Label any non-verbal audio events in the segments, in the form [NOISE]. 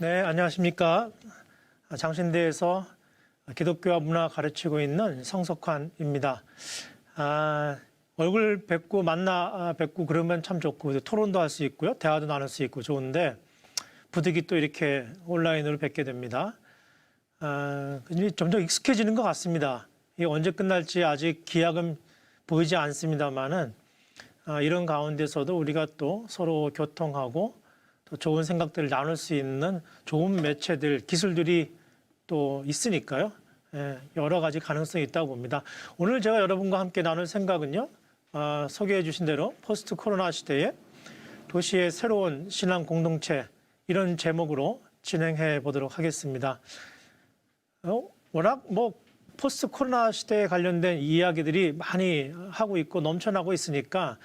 네, 안녕하십니까. 장신대에서 기독교와 문화 가르치고 있는 성석환입니다. 아, 얼굴 뵙고 만나 뵙고 그러면 참 좋고 토론도 할 수 있고요. 대화도 나눌 수 있고 좋은데 부득이 또 이렇게 온라인으로 뵙게 됩니다. 아, 점점 익숙해지는 것 같습니다. 이게 언제 끝날지 아직 기약은 보이지 않습니다만은 아, 이런 가운데서도 우리가 또 서로 교통하고 또 좋은 생각들을 나눌 수 있는 좋은 매체들, 기술들이 또 있으니까요. 예, 여러 가지 가능성이 있다고 봅니다. 오늘 제가 여러분과 함께 나눌 생각은요. 아, 소개해 주신 대로 포스트 코로나 시대에 도시의 새로운 신앙 공동체 이런 제목으로 진행해 보도록 하겠습니다. 어, 워낙 뭐 포스트 코로나 시대에 관련된 이야기들이 많이 하고 있고 넘쳐나고 있으니까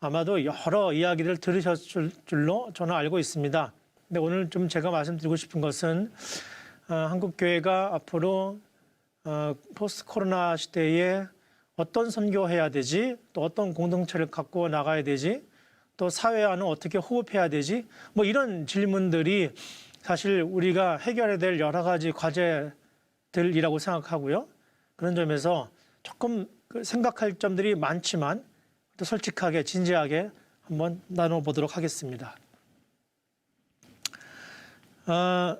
아마도 여러 이야기를 들으셨을 줄로 저는 알고 있습니다. 근데 오늘 좀 제가 말씀드리고 싶은 것은 어, 한국 교회가 앞으로 어, 포스트 코로나 시대에 어떤 선교해야 되지, 또 어떤 공동체를 갖고 나가야 되지, 또 사회와는 어떻게 호흡해야 되지, 뭐 이런 질문들이 사실 우리가 해결해야 될 여러 가지 과제들이라고 생각하고요. 그런 점에서 조금 그 생각할 점들이 많지만 또 솔직하게 진지하게 한번 나눠보도록 하겠습니다. 어,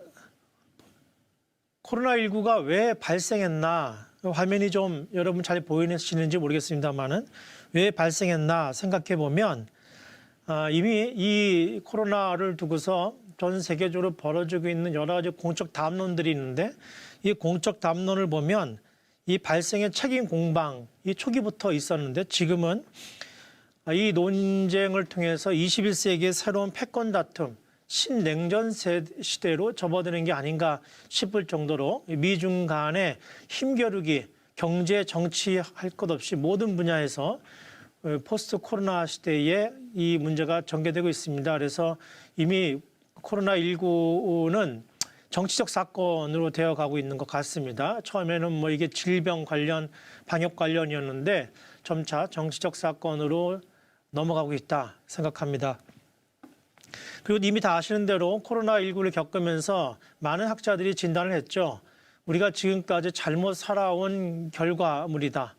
코로나19가 왜 발생했나 화면이 좀 여러분 잘 보이시는지 모르겠습니다만은 왜 발생했나 생각해 보면 아, 이미 이 코로나를 두고서 전 세계적으로 벌어지고 있는 여러 가지 공적 담론들이 있는데 이 공적 담론을 보면 이 발생의 책임 공방 이 초기부터 있었는데 지금은 이 논쟁을 통해서 21세기의 새로운 패권 다툼 신냉전 시대로 접어드는 게 아닌가 싶을 정도로 미중 간의 힘겨루기, 경제, 정치 할 것 없이 모든 분야에서 포스트 코로나 시대에 이 문제가 전개되고 있습니다. 그래서 이미 코로나19는 정치적 사건으로 되어 가고 있는 것 같습니다. 처음에는 뭐 이게 질병 관련, 방역 관련이었는데 점차 정치적 사건으로 넘어가고 있다 생각합니다. 그리고 이미 다 아시는 대로 코로나19를 겪으면서 많은 학자들이 진단을 했죠. 우리가 지금까지 잘못 살아온 결과물이다.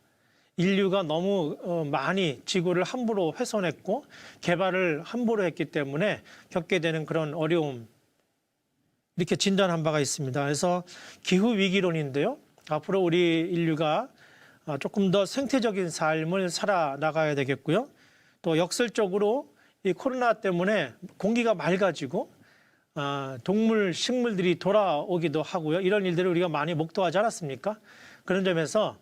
인류가 너무 어, 많이 지구를 함부로 훼손했고 개발을 함부로 했기 때문에 겪게 되는 그런 어려움 이렇게 진단한 바가 있습니다. 그래서 기후 위기론인데요. 앞으로 우리 인류가 어, 조금 더 생태적인 삶을 살아 나가야 되겠고요. 또 역설적으로 이 코로나 때문에 공기가 맑아지고 아, 동물, 식물들이 돌아오기도 하고요. 이런 일들을 우리가 많이 목도하지 않았습니까? 그런 점에서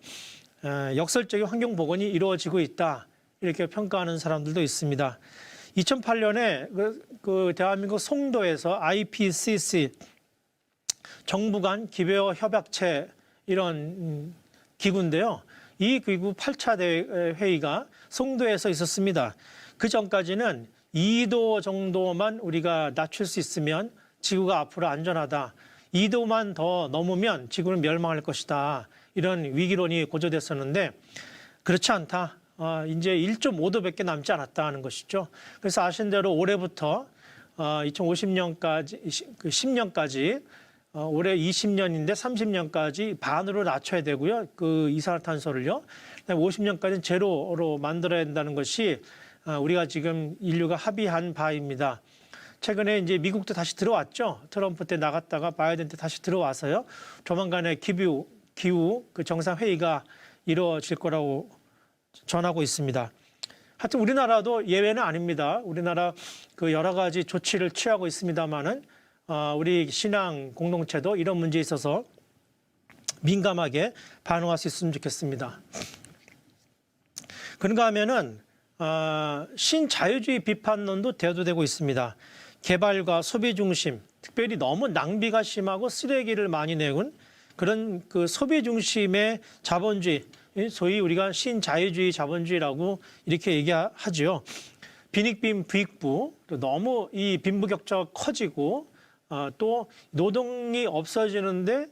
어, 역설적인 환경 복원이 이루어지고 있다. 이렇게 평가하는 사람들도 있습니다. 2008년에 그, 그 대한민국 송도에서 IPCC 정부 간 기배어 협약체 이런 음, 기구인데요. 이 기구 8차 회의가 송도에서 있었습니다. 그 전까지는 2도 정도만 우리가 낮출 수 있으면 지구가 앞으로 안전하다. 2도만 더 넘으면 지구는 멸망할 것이다. 이런 위기론이 고조됐었는데 그렇지 않다. 어, 이제 1.5도밖에 남지 않았다는 것이죠. 그래서 아신 대로 올해부터 어, 2050년까지 그 10년까지 어, 올해 20년인데 30년까지 반으로 낮춰야 되고요. 그 이산화탄소를요. 50년까지는 제로로 만들어야 된다는 것이 어, 우리가 지금 인류가 합의한 바입니다. 최근에 이제 미국도 다시 들어왔죠. 트럼프 때 나갔다가 바이든 때 다시 들어와서요. 조만간에 기후 기후 그 정상 회의가 이루어질 거라고 전하고 있습니다. 하여튼 우리나라도 예외는 아닙니다. 우리나라 그 여러 가지 조치를 취하고 있습니다만은 어, 우리 신앙 공동체도 이런 문제에 있어서 민감하게 반응할 수 있으면 좋겠습니다. 그런가 하면은 어, 신자유주의 비판론도 대두되고 있습니다. 개발과 소비 중심, 특별히 너무 낭비가 심하고 쓰레기를 많이 내온 그런 그 소비 중심의 자본주의, 소위 우리가 신자유주의 자본주의라고 이렇게 얘기하죠. 빈익빈 부익부, 또 너무 이 빈부격차가 커지고 어, 또 노동이 없어지는데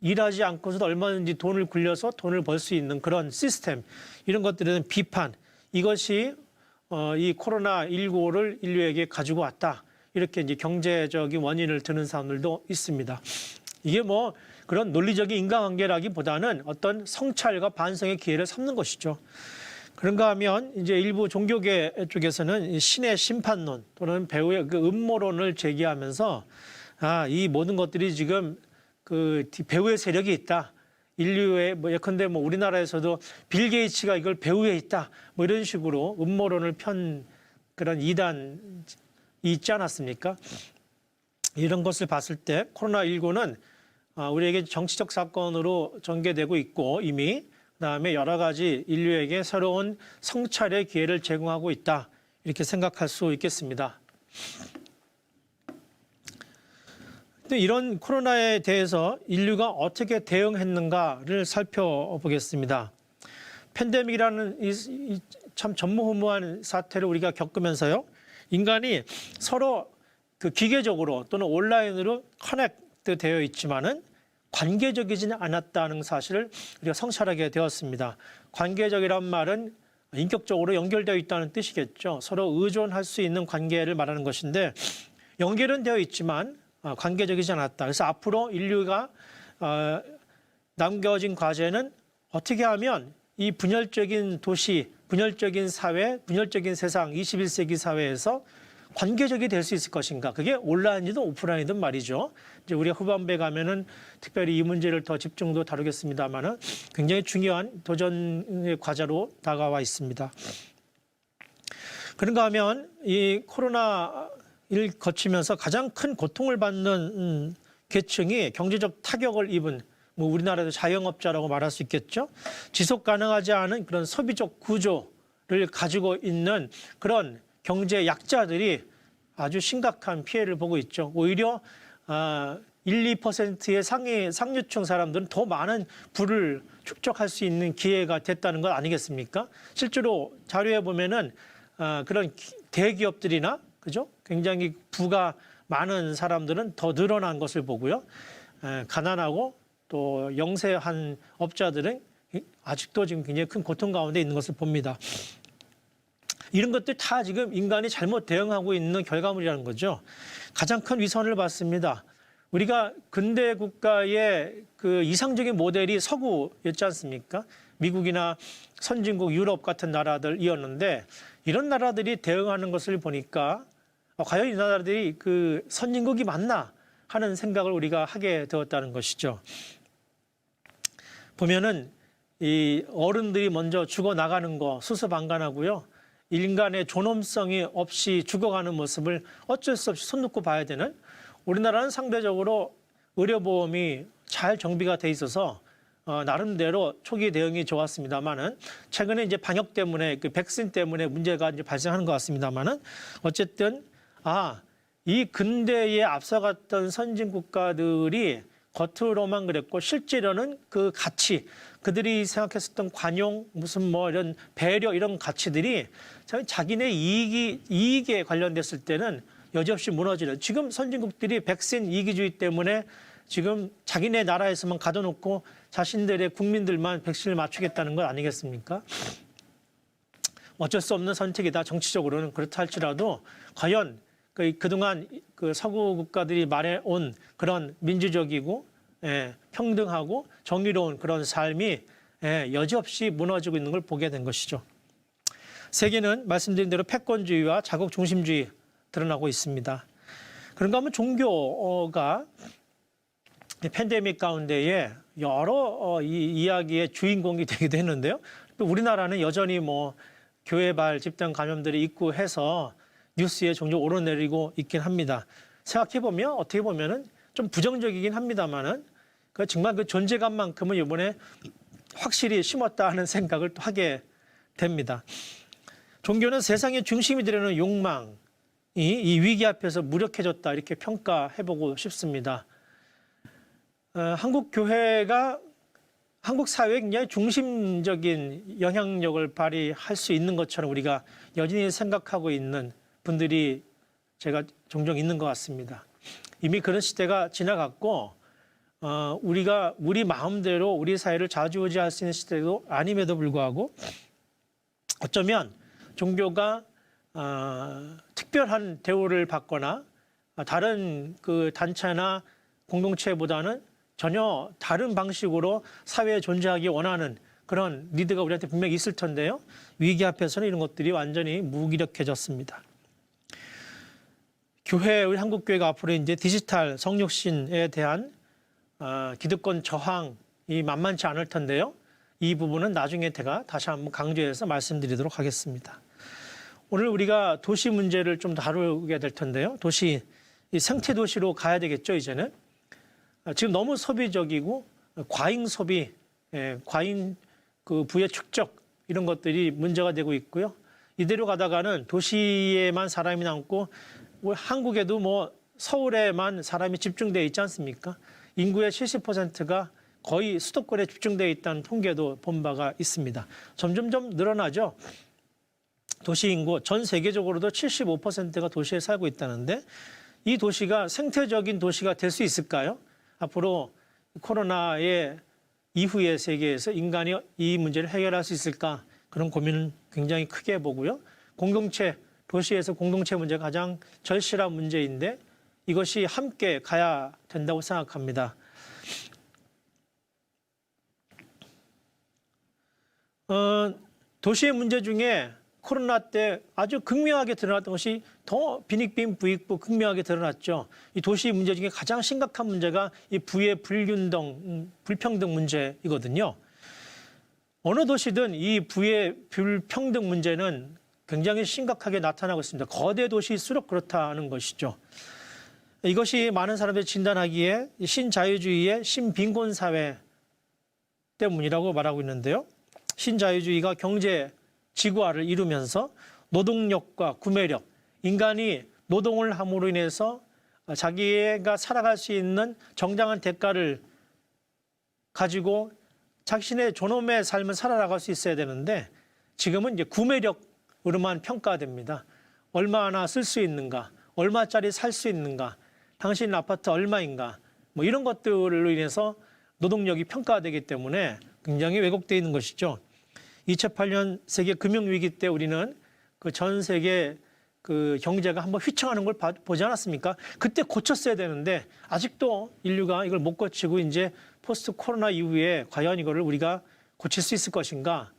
일하지 않고서도 얼마든지 돈을 굴려서 돈을 벌 수 있는 그런 시스템 이런 것들에 비판 이것이 어, 이 코로나 19를 인류에게 가지고 왔다 이렇게 이제 경제적인 원인을 드는 사람들도 있습니다. 이게 뭐 그런 논리적인 인간관계라기보다는 어떤 성찰과 반성의 기회를 삼는 것이죠. 그런가 하면 이제 일부 종교계 쪽에서는 이 신의 심판론 또는 배우의 그 음모론을 제기하면서 아, 이 모든 것들이 지금 그 배우의 세력이 있다. 인류의 뭐 예컨대 뭐 우리나라에서도 빌 게이츠가 이걸 배후에 있다. 뭐 이런 식으로 음모론을 편 그런 이단이 있지 않았습니까? 이런 것을 봤을 때 코로나 19는 아, 우리에게 정치적 사건으로 전개되고 있고 이미 그다음에 여러 가지 인류에게 새로운 성찰의 기회를 제공하고 있다. 이렇게 생각할 수 있겠습니다. 근데 이런 코로나에 대해서 인류가 어떻게 대응했는가를 살펴보겠습니다. 팬데믹이라는 참 전무후무한 사태를 우리가 겪으면서요. 인간이 서로 그 기계적으로 또는 온라인으로 커넥트 되어 있지만은 관계적이지는 않았다는 사실을 우리가 성찰하게 되었습니다. 관계적이란 말은 인격적으로 연결되어 있다는 뜻이겠죠. 서로 의존할 수 있는 관계를 말하는 것인데 연결은 되어 있지만 어, 관계적이지 않았다. 그래서 앞으로 인류가 어, 남겨진 과제는 어떻게 하면 이 분열적인 도시, 분열적인 사회, 분열적인 세상, 21세기 사회에서 관계적이 될 수 있을 것인가? 그게 온라인이든 오프라인이든 말이죠. 이제 우리가 후반부에 가면은 특별히 이 문제를 더 집중도 다루겠습니다만은 굉장히 중요한 도전의 과제로 다가와 있습니다. 그런가 하면 이 코로나를 거치면서 가장 큰 고통을 받는 음, 계층이 경제적 타격을 입은 뭐 우리나라도 자영업자라고 말할 수 있겠죠. 지속 가능하지 않은 그런 소비적 구조 를 가지고 있는 그런 경제 약자들이 아주 심각한 피해를 보고 있죠. 오히려 아, 1, 2%의 상위 상류층 사람들은 더 많은 부를 축적할 수 있는 기회가 됐다는 것 아니겠습니까? 실제로 자료에 보면은 아, 그런 기- 대기업들이나 그죠? 굉장히 부가 많은 사람들은 더 늘어난 것을 보고요. 에, 가난하고 또 영세한 업자들은 아직도 지금 굉장히 큰 고통 가운데 있는 것을 봅니다. 이런 것들 다 지금 인간이 잘못 대응하고 있는 결과물이라는 거죠. 가장 큰 위선을 받습니다. 우리가 근대 국가의 그 이상적인 모델이 서구였지 않습니까? 미국이나 선진국 유럽 같은 나라들이었는데 이런 나라들이 대응하는 것을 보니까 어, 과연 이 나라들이 그 선진국이 맞나 하는 생각을 우리가 하게 되었다는 것이죠. 보면은 이 어른들이 먼저 죽어 나가는 거 수수방관하고요. 인간의 존엄성이 없이 죽어가는 모습을 어쩔 수 없이 손 놓고 봐야 되는 우리나라는 상대적으로 의료보험이 잘 정비가 돼 있어서 어, 나름대로 초기 대응이 좋았습니다만은 최근에 이제 방역 때문에 그 백신 때문에 문제가 이제 발생하는 것 같습니다만은 어쨌든 아 이 근대에 앞서갔던 선진 국가들이 겉으로만 그랬고 실제로는 그 가치 그들이 생각했었던 관용 무슨 뭐 이런 배려 이런 가치들이 자- 자기네 이익이 이익에 관련됐을 때는 여지없이 무너지는 지금 선진국들이 백신 이기주의 때문에 지금 자기네 나라에서만 가둬놓고 자신들의 국민들만 백신을 맞추겠다는 것 아니겠습니까? 어쩔 수 없는 선택이다. 정치적으로는 그렇다 할지라도 과연 그 그동안 그 서구 국가들이 말해온 그런 민주적이고 예, 평등하고 정의로운 그런 삶이 예, 여지없이 무너지고 있는 걸 보게 된 것이죠. 세계는 말씀드린 대로 패권주의와 자국 중심주의 드러나고 있습니다. 그런가 하면 종교가 이 팬데믹 가운데에 여러 어, 이 이야기의 주인공이 되기도 했는데요. 또 우리나라는 여전히 뭐 교회발 집단 감염들이 있고 해서 뉴스에 종종 오르내리고 있긴 합니다. 생각해 보면 어떻게 보면은 좀 부정적이긴 합니다만은 그 정말 그 존재감만큼은 이번에 확실히 심었다 하는 생각을 또 하게 됩니다. 종교는 세상의 중심이 되려는 욕망이 이 위기 앞에서 무력해졌다 이렇게 평가해보고 싶습니다. 어, 한국 교회가 한국 사회에 굉장히 중심적인 영향력을 발휘할 수 있는 것처럼 우리가 여전히 생각하고 있는 분들이 제가 종종 있는 것 같습니다. 이미 그런 시대가 지나갔고 어, 우리가 우리 마음대로 우리 사회를 좌지우지할 수 있는 시대도 아님에도 불구하고 어쩌면 종교가 어, 특별한 대우를 받거나 다른 그 단체나 공동체보다는 전혀 다른 방식으로 사회에 존재하기 원하는 그런 리드가 우리한테 분명히 있을 텐데요. 위기 앞에서는 이런 것들이 완전히 무기력해졌습니다. 교회 우리 한국 교회가 앞으로 이제 디지털 성육신에 대한 어, 기득권 저항이 만만치 않을 텐데요. 이 부분은 나중에 제가 다시 한번 강조해서 말씀드리도록 하겠습니다. 오늘 우리가 도시 문제를 좀 다루게 될 텐데요. 도시 이 생태 도시로 가야 되겠죠 이제는 아, 지금 너무 소비적이고 과잉 소비, 예, 과잉 그 부의 축적 이런 것들이 문제가 되고 있고요. 이대로 가다가는 도시에만 사람이 남고 뭐 한국에도 뭐 서울에만 사람이 집중되어 있지 않습니까? 인구의 70%가 거의 수도권에 집중되어 있다는 통계도 본 바가 있습니다. 점점점 늘어나죠. 도시 인구 전 세계적으로도 75%가 도시에 살고 있다는데 이 도시가 생태적인 도시가 될 수 있을까요? 앞으로 코로나의 이후의 세계에서 인간이 이 문제를 해결할 수 있을까? 그런 고민은 굉장히 크게 보고요. 공동체, 도시에서 공동체 문제가 가장 절실한 문제인데 이것이 함께 가야 된다고 생각합니다. 어, 도시의 문제 중에 코로나 때 아주 극명하게 드러났던 것이 더 빈익빈 부익부 극명하게 드러났죠. 이 도시 문제 중에 가장 심각한 문제가 이 부의 불균등, 음, 불평등 문제이거든요. 어느 도시든 이 부의 불평등 문제는 굉장히 심각하게 나타나고 있습니다. 거대 도시일수록 그렇다는 것이죠. 이것이 많은 사람들이 진단하기에 신자유주의의 신빈곤 사회 때문이라고 말하고 있는데요. 신자유주의가 경제 지구화를 이루면서 노동력과 구매력, 인간이 노동을 함으로 인해서 자기가 살아갈 수 있는 정당한 대가를 가지고 자신의 존엄의 삶을 살아나갈 수 있어야 되는데 지금은 이제 구매력 으로만 평가됩니다. 얼마나 쓸 수 있는가, 얼마짜리 살 수 있는가, 당신 아파트 얼마인가, 뭐 이런 것들로 인해서 노동력이 평가되기 때문에 굉장히 왜곡되어 있는 것이죠. 2008년 세계 금융 위기 때 우리는 그 전 세계 그 경제가 한번 휘청하는 걸 봐- 보지 않았습니까? 그때 고쳤어야 되는데 아직도 인류가 이걸 못 고치고 이제 포스트 코로나 이후에 과연 이거를 우리가 고칠 수 있을 것인가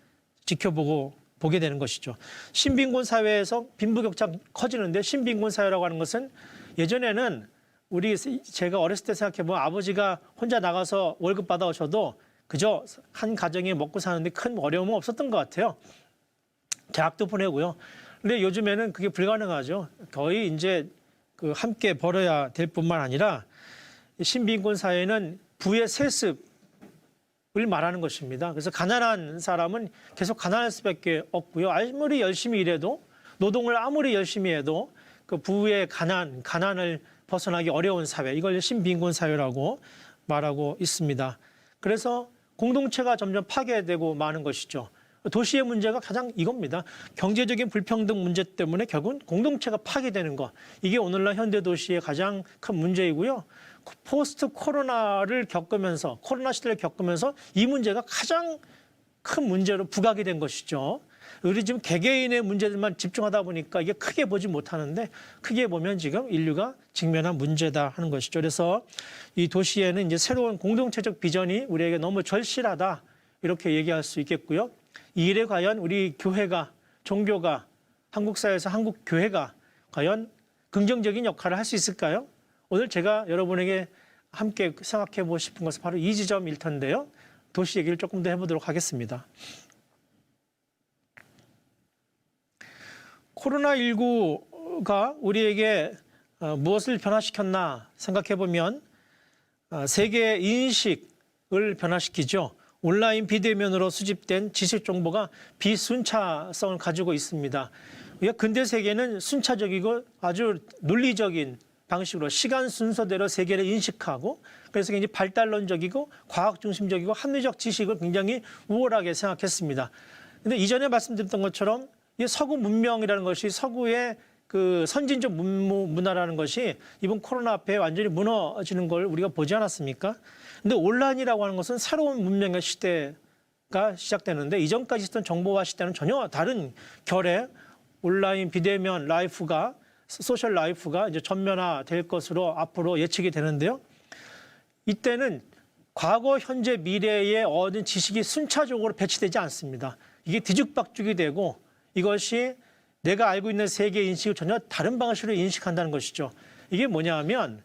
지켜보고 보게 되는 것이죠. 신빈곤 사회에서 빈부격차 커지는데 신빈곤 사회라고 하는 것은 예전에는 우리 제가 어렸을 때 생각해 보면 아버지가 혼자 나가서 월급 받아오셔도 그저 한 가정이 먹고 사는데 큰 어려움은 없었던 것 같아요. 대학도 보내고요. 근데 요즘에는 그게 불가능하죠. 거의 이제 그 함께 벌어야 될 뿐만 아니라 신빈곤 사회는 부의 세습 을 말하는 것입니다. 그래서 가난한 사람은 계속 가난할 수밖에 없고요. 아무리 열심히 일해도 노동을 아무리 열심히 해도 그 부의 가난, 가난을 벗어나기 어려운 사회, 이걸 신빈곤 사회라고 말하고 있습니다. 그래서 공동체가 점점 파괴되고 마는 것이죠. 도시의 문제가 가장 이겁니다. 경제적인 불평등 문제 때문에 결국은 공동체가 파괴되는 것. 이게 오늘날 현대 도시의 가장 큰 문제이고요. 포스트 코로나를 겪으면서 코로나 시대를 겪으면서 이 문제가 가장 큰 문제로 부각이 된 것이죠. 우리 지금 개개인의 문제들만 집중하다 보니까 이게 크게 보지 못하는데 크게 보면 지금 인류가 직면한 문제다 하는 것이죠. 그래서 이 도시에는 이제 새로운 공동체적 비전이 우리에게 너무 절실하다 이렇게 얘기할 수 있겠고요. 이 일에 과연 우리 교회가 종교가 한국 사회에서 한국 교회가 과연 긍정적인 역할을 할 수 있을까요? 오늘 제가 여러분에게 함께 생각해 보고 싶은 것은 바로 이 지점일 텐데요. 도시 얘기를 조금 더 해보도록 하겠습니다. 코로나19가 우리에게 어, 무엇을 변화시켰나 생각해 보면 어, 세계 인식을 변화시키죠. 온라인 비대면으로 수집된 지식 정보가 비순차성을 가지고 있습니다. 우리가 근대 세계는 순차적이고 아주 논리적인 방식으로 시간 순서대로 세계를 인식하고 그래서 굉장히 발달론적이고 과학 중심적이고 합리적 지식을 굉장히 우월하게 생각했습니다. 근데 이전에 말씀드렸던 것처럼 이 서구 문명이라는 것이 서구의 그 선진적 문화라는 것이 이번 코로나 앞에 완전히 무너지는 걸 우리가 보지 않았습니까? 근데 온라인이라고 하는 것은 새로운 문명의 시대가 시작되는데 이전까지 있었던 정보화 시대는 전혀 다른 결의 온라인 비대면 라이프가 소셜 라이프가 이제 전면화될 것으로 앞으로 예측이 되는데요. 이때는 과거, 현재, 미래에 얻은 지식이 순차적으로 배치되지 않습니다. 이게 뒤죽박죽이 되고 이것이 내가 알고 있는 세계 인식을 전혀 다른 방식으로 인식한다는 것이죠. 이게 뭐냐면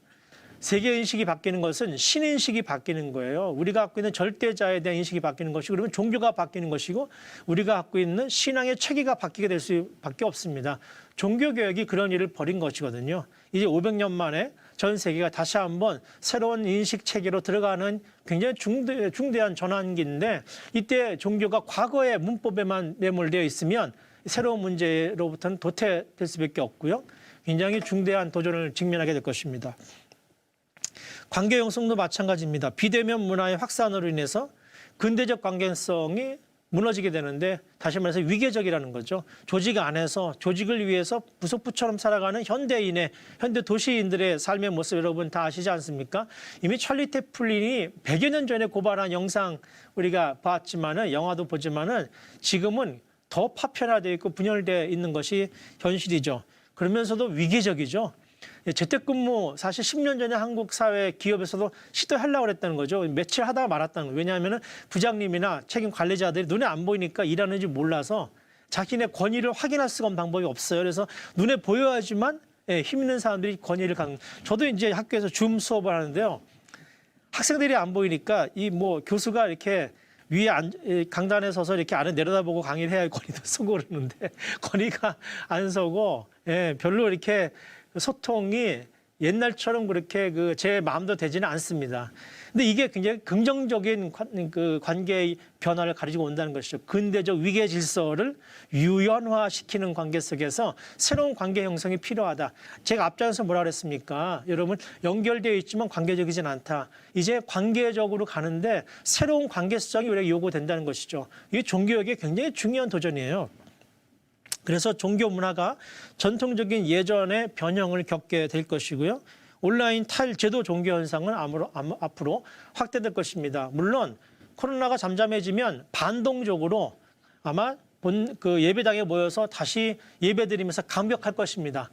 세계 인식이 바뀌는 것은 신 인식이 바뀌는 거예요. 우리가 갖고 있는 절대자에 대한 인식이 바뀌는 것이고 그러면 종교가 바뀌는 것이고 우리가 갖고 있는 신앙의 체계가 바뀌게 될 수밖에 없습니다. 종교 개혁이 그런 일을 벌인 것이거든요. 이제 500년 만에 전 세계가 다시 한번 새로운 인식 체계로 들어가는 굉장히 중대, 중대한 전환기인데 이때 종교가 과거의 문법에만 매몰되어 있으면 새로운 문제로부터는 도태될 수밖에 없고요. 굉장히 중대한 도전을 직면하게 될 것입니다. 관계 형성도 마찬가지입니다. 비대면 문화의 확산으로 인해서 근대적 관계성이 무너지게 되는데 다시 말해서 위계적이라는 거죠. 조직 안에서 조직을 위해서 부속부처럼 살아가는 현대인의 현대 도시인들의 삶의 모습 여러분 다 아시지 않습니까? 이미 찰리 태플린이 100여 년 전에 고발한 영상 우리가 봤지만은 영화도 보지만은 지금은 더 파편화되어 있고 분열되어 있는 것이 현실이죠. 그러면서도 위계적이죠. 예, 재택근무 사실 10년 전에 한국 사회 기업에서도 시도하려고 그랬다는 거죠. 며칠 하다가 말았다는 거예요. 왜냐하면 부장님이나 책임 관리자들이 눈에 안 보이니까 일하는지 몰라서 자기네 권위를 확인할 수가 없는 방법이 없어요. 그래서 눈에 보여야지만 예, 힘 있는 사람들이 권위를 갖는. 저도 이제 학교에서 줌 수업을 하는데요. 학생들이 안 보이니까 이 뭐 교수가 이렇게 위에 안, 이 강단에 서서 이렇게 안에 내려다보고 강의를 해야 할 권위도 [LAUGHS] 서고 그러는데 권위가 안 서고 예, 별로 이렇게 소통이 옛날처럼 그렇게 그 제 마음도 되지는 않습니다. 근데 이게 굉장히 긍정적인 관, 그 관계의 변화를 가지고 온다는 것이죠. 근대적 위계 질서를 유연화시키는 관계 속에서 새로운 관계 형성이 필요하다. 제가 앞장에서 뭐라 그랬습니까? 여러분 연결되어 있지만 관계적이진 않다. 이제 관계적으로 가는데 새로운 관계성이 우리가 요구된다는 것이죠. 이게 종교에게 굉장히 중요한 도전이에요. 그래서 종교 문화가 전통적인 예전의 변형을 겪게 될 것이고요. 온라인 탈제도 종교 현상은 앞으로 확대될 것입니다. 물론 코로나가 잠잠해지면 반동적으로 아마 본 그 예배당에 모여서 다시 예배드리면서 감격할 것입니다.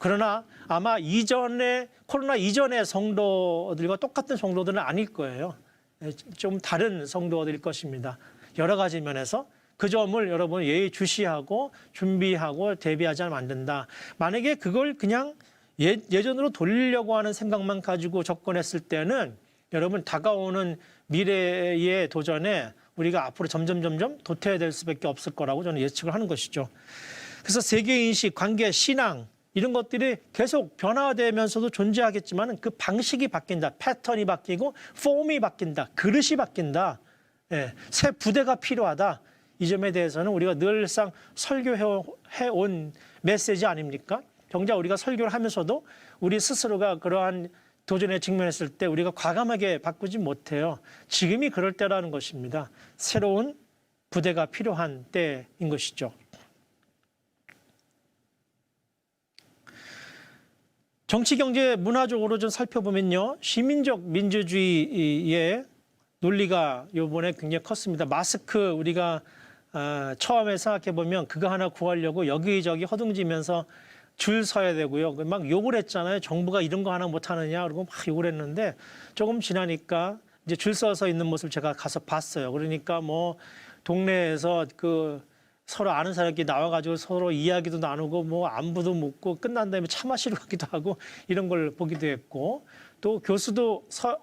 그러나 아마 이전에 코로나 이전의 성도들과 똑같은 성도들은 아닐 거예요. 예, 좀 다른 성도들일 것입니다. 여러 가지 면에서 그 점을 여러분 예의 주시하고 준비하고 대비하지 않으면 안 된다. 만약에 그걸 그냥 예, 예전으로 돌리려고 하는 생각만 가지고 접근했을 때는 여러분 다가오는 미래의 도전에 우리가 앞으로 점점 점점 도태될 수밖에 없을 거라고 저는 예측을 하는 것이죠. 그래서 세계 인식, 관계, 신앙 이런 것들이 계속 변화되면서도 존재하겠지만 그 방식이 바뀐다, 패턴이 바뀌고 폼이 바뀐다, 그릇이 바뀐다, 예, 새 부대가 필요하다. 이 점에 대해서는 우리가 늘상 설교해온 메시지 아닙니까? 정작 우리가 설교를 하면서도 우리 스스로가 그러한 도전에 직면했을 때 우리가 과감하게 바꾸지 못해요. 지금이 그럴 때라는 것입니다. 새로운 부대가 필요한 때인 것이죠. 정치, 경제, 문화적으로 좀 살펴보면요. 시민적 민주주의의 논리가 요번에 굉장히 컸습니다. 마스크 우리가 어, 처음에 생각해 보면 그거 하나 구하려고 여기저기 허둥지면서 줄 서야 되고요. 막 욕을 했잖아요. 정부가 이런 거 하나 못 하느냐 그러고 막 욕을 했는데 조금 지나니까 이제 줄 서서 있는 모습을 제가 가서 봤어요. 그러니까 뭐 동네에서 그 서로 아는 사람끼리 나와가지고 서로 이야기도 나누고 뭐 안부도 묻고 끝난 다음에 차 마시러 가기도 하고 이런 걸 보기도 했고 또 교수도 서,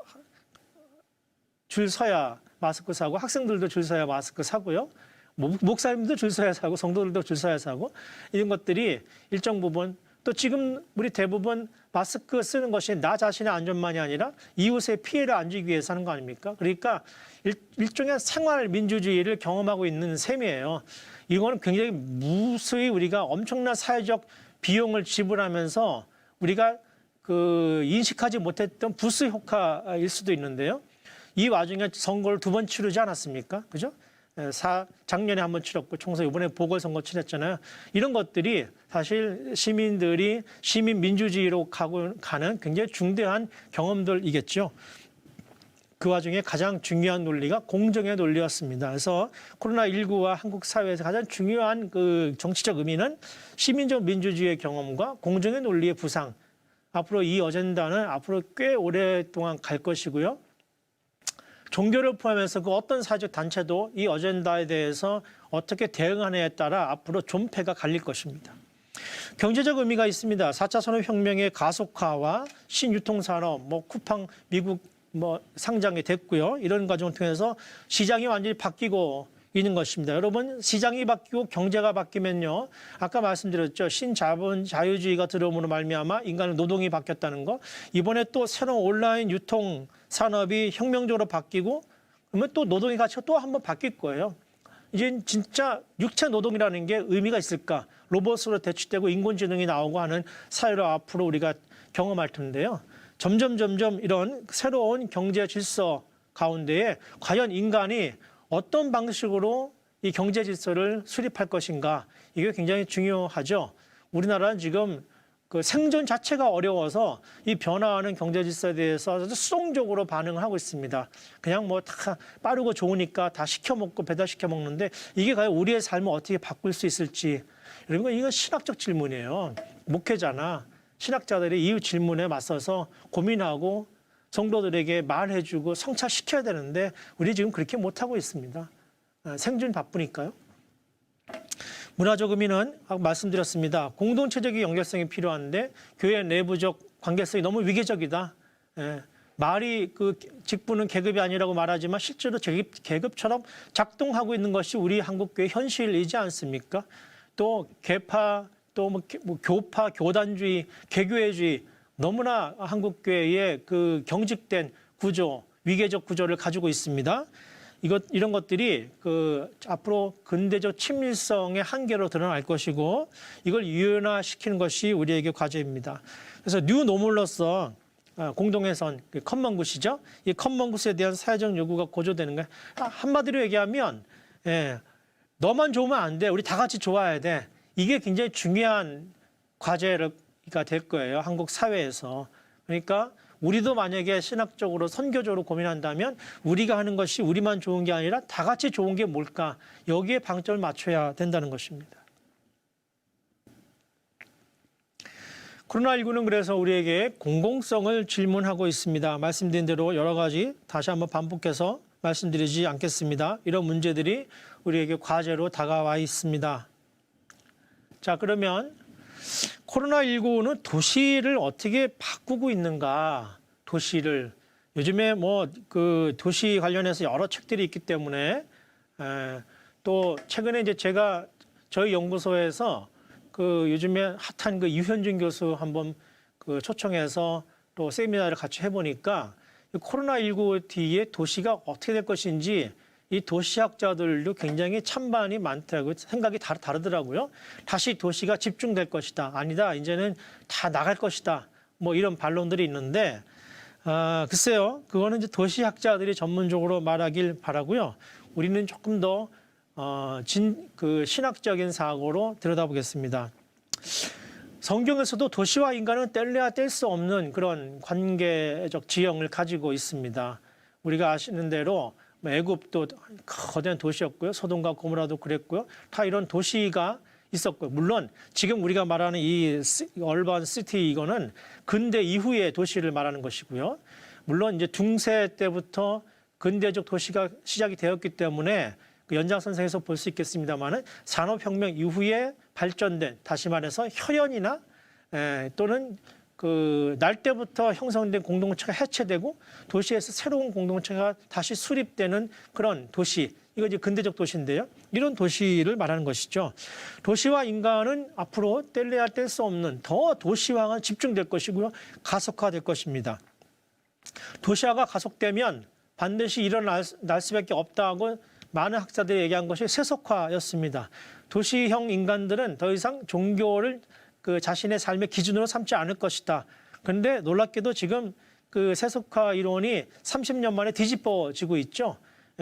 줄 서야 마스크 사고 학생들도 줄 서야 마스크 사고요. 목- 목사님도 줄 서야 사고 성도들도 줄 서야 사고 이런 것들이 일정 부분 또 지금 우리 대부분 마스크 쓰는 것이 나 자신의 안전만이 아니라 이웃의 피해를 안 주기 위해서 하는 거 아닙니까? 그러니까 일, 일종의 생활 민주주의를 경험하고 있는 셈이에요. 이거는 굉장히 무수히 우리가 엄청난 사회적 비용을 지불하면서 우리가 그 인식하지 못했던 부수 효과일 수도 있는데요. 이 와중에 선거를 두 번 치르지 않았습니까? 그죠? 에, 사, 작년에 한번 치렀고 총선 이번에 보궐선거 치렀잖아요. 이런 것들이 사실 시민들이 시민 민주주의로 가고 가는 굉장히 중대한 경험들이겠죠. 그 와중에 가장 중요한 논리가 공정의 논리였습니다. 그래서 코로나19와 한국 사회에서 가장 중요한 그 정치적 의미는 시민적 민주주의의 경험과 공정의 논리의 부상. 앞으로 이 어젠다는 앞으로 꽤 오랫동안 갈 것이고요. 종교를 포함해서 그 어떤 사회적 단체도 이 어젠다에 대해서 어떻게 대응하느냐에 따라 앞으로 존폐가 갈릴 것입니다. 경제적 의미가 있습니다. 4차 산업혁명의 가속화와 신유통산업, 뭐 쿠팡 미국 뭐 상장이 됐고요. 이런 과정을 통해서 시장이 완전히 바뀌고 있는 것입니다. 여러분 시장이 바뀌고 경제가 바뀌면요. 아까 말씀드렸죠. 신자본 자유주의가 들어옴으로 말미암아 인간의 노동이 바뀌었다는 거. 이번에 또 새로운 온라인 유통 산업이 혁명적으로 바뀌고 그러면 또 노동의 가치가 또 한번 바뀔 거예요. 이제 진짜 육체 노동이라는 게 의미가 있을까? 로봇으로 대체되고 인공지능이 나오고 하는 사회로 앞으로 우리가 경험할 텐데요. 점점 점점 이런 새로운 경제 질서 가운데에 과연 인간이 어떤 방식으로 이 경제 질서를 수립할 것인가 이게 굉장히 중요하죠. 우리나라는 지금 그 생존 자체가 어려워서 이 변화하는 경제 질서에 대해서 아주 수동적으로 반응을 하고 있습니다. 그냥 뭐 다 빠르고 좋으니까 다 시켜 먹고 배달 시켜 먹는데 이게 과연 우리의 삶을 어떻게 바꿀 수 있을지 여러분 이건 신학적 질문이에요. 목회자나 신학자들이 이 질문에 맞서서 고민하고 성도들에게 말해주고 성찰시켜야 되는데 우리 지금 그렇게 못하고 있습니다. 아, 생존 바쁘니까요. 문화적 의미는 아까 말씀드렸습니다. 공동체적인 연결성이 필요한데 교회 내부적 관계성이 너무 위계적이다. 예, 말이 그 직분은 계급이 아니라고 말하지만 실제로 계급, 계급처럼 작동하고 있는 것이 우리 한국교회 현실이지 않습니까? 또 개파 또뭐 뭐 교파 교단주의 개교회주의 너무나 한국교회의 그 경직된 구조 위계적 구조를 가지고 있습니다. 이것 이런 것들이 그 앞으로 근대적 친밀성의 한계로 드러날 것이고 이걸 유연화시키는 것이 우리에게 과제입니다. 그래서 뉴 노멀로서 아, 공동해선 그 컨먼굿이죠. 이 컨먼굿에 대한 사회적 요구가 고조되는 거예요. 한마디로 얘기하면 예, 너만 좋으면 안 돼. 우리 다 같이 좋아야 돼. 이게 굉장히 중요한 과제가 될 거예요. 한국 사회에서. 그러니까 우리도 만약에 신학적으로 선교적으로 고민한다면 우리가 하는 것이 우리만 좋은 게 아니라 다 같이 좋은 게 뭘까? 여기에 방점을 맞춰야 된다는 것입니다. 코로나19는 그래서 우리에게 공공성을 질문하고 있습니다. 말씀드린 대로 여러 가지 다시 한번 반복해서 말씀드리지 않겠습니다. 이런 문제들이 우리에게 과제로 다가와 있습니다. 자, 그러면 코로나19는 도시를 어떻게 바꾸고 있는가? 도시를 요즘에 뭐 그 도시 관련해서 여러 책들이 있기 때문에 에, 또 최근에 이제 제가 저희 연구소에서 그 요즘에 핫한 그 유현준 교수 한번 그 초청해서 또 세미나를 같이 해보니까 코로나19 뒤에 도시가 어떻게 될 것인지 이 도시학자들도 굉장히 찬반이 많다고 생각이 다, 다르더라고요. 다시 도시가 집중될 것이다. 아니다. 이제는 다 나갈 것이다. 뭐 이런 반론들이 있는데 아, 글쎄요. 그거는 이제 도시학자들이 전문적으로 말하길 바라고요. 우리는 조금 더 어, 진, 그 신학적인 사고로 들여다보겠습니다. 성경에서도 도시와 인간은 뗄래야 뗄 수 없는 그런 관계적 지형을 가지고 있습니다. 우리가 아시는 대로 뭐 애굽도 거대한 도시였고요. 소돔과 고모라도 그랬고요. 다 이런 도시가 있었고요. 물론 지금 우리가 말하는 이 얼반 시티 이거는 근대 이후의 도시를 말하는 것이고요. 물론 이제 중세 때부터 근대적 도시가 시작이 되었기 때문에 그 연장선상에서 볼 수 있겠습니다만은 산업혁명 이후에 발전된 다시 말해서 혈연이나 에, 또는 그 날 때부터 형성된 공동체가 해체되고 도시에서 새로운 공동체가 다시 수립되는 그런 도시 이거 이제 근대적 도시인데요. 이런 도시를 말하는 것이죠. 도시와 인간은 앞으로 뗄래야 뗄 수 없는 더 도시화가 집중될 것이고요. 가속화될 것입니다. 도시화가 가속되면 반드시 일어날 수밖에 없다고 많은 학자들이 얘기한 것이 세속화였습니다. 도시형 인간들은 더 이상 종교를 그 자신의 삶의 기준으로 삼지 않을 것이다. 그런데 놀랍게도 지금 그 세속화 이론이 30년 만에 뒤집어지고 있죠.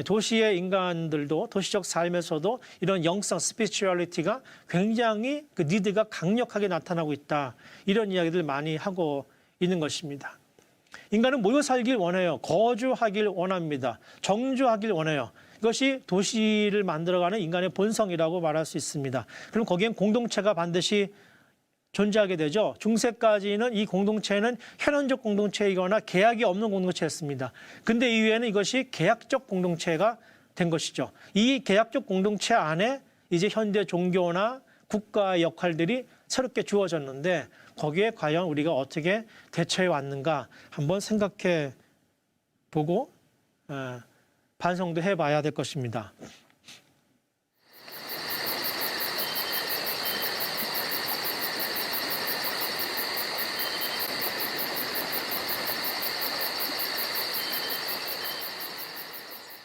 도시의 인간들도 도시적 삶에서도 이런 영성 스피추얼리티가 굉장히 그 니드가 강력하게 나타나고 있다. 이런 이야기들 많이 하고 있는 것입니다. 인간은 모여 살길 원해요. 거주하길 원합니다. 정주하길 원해요. 이것이 도시를 만들어가는 인간의 본성이라고 말할 수 있습니다. 그럼 거기엔 공동체가 반드시 존재하게 되죠. 중세까지는 이 공동체는 현원적 공동체이거나 계약이 없는 공동체였습니다. 근데 이후에는 이것이 계약적 공동체가 된 것이죠. 이 계약적 공동체 안에 이제 현대 종교나 국가의 역할들이 새롭게 주어졌는데 거기에 과연 우리가 어떻게 대처해 왔는가 한번 생각해 보고 어, 반성도 해봐야 될 것입니다.